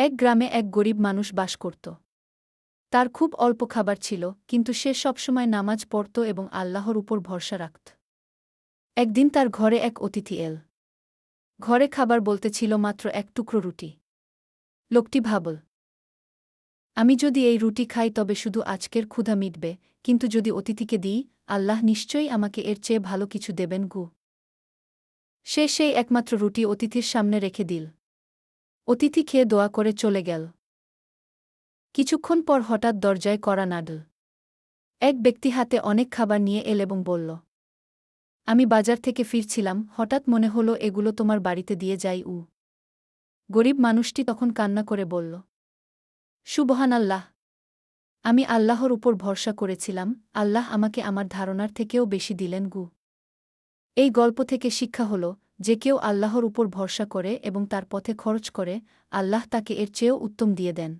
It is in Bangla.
এক গ্রামে এক গরিব মানুষ বাস করত। তার খুব অল্প খাবার ছিল, কিন্তু সে সবসময় নামাজ পড়ত এবং আল্লাহর উপর ভরসা রাখত। একদিন তার ঘরে এক অতিথি এল। ঘরে খাবার বলতে ছিল মাত্র এক টুকরো রুটি। লোকটি ভাবল, আমি যদি এই রুটি খাই তবে শুধু আজকের ক্ষুধা মিটবে, কিন্তু যদি অতিথিকে দিই, আল্লাহ নিশ্চয়ই আমাকে এর চেয়ে ভালো কিছু দেবেন গু। সে সেই একমাত্র রুটি অতিথির সামনে রেখে দিল। অতিথি খেয়ে দোয়া করে চলে গেল। কিছুক্ষণ পর হঠাৎ দরজায় করা নাডল। এক ব্যক্তি হাতে অনেক খাবার নিয়ে এল এবং বলল, আমি বাজার থেকে ফিরছিলাম, হঠাৎ মনে হলো এগুলো তোমার বাড়িতে দিয়ে যাই, উ। গরিব মানুষটি তখন কান্না করে বলল সুবহান আল্লাহ আমি আল্লাহর উপর ভরসা করেছিলাম, আল্লাহ আমাকে আমার ধারণার থেকেও বেশি দিলেন, গু। এই গল্প থেকে শিক্ষা হল যে কেউ আল্লাহর উপর ভরসা করে এবং তার পথে খরচ করে, আল্লাহ তাকে এর চেয়েও উত্তম দিয়ে দেন।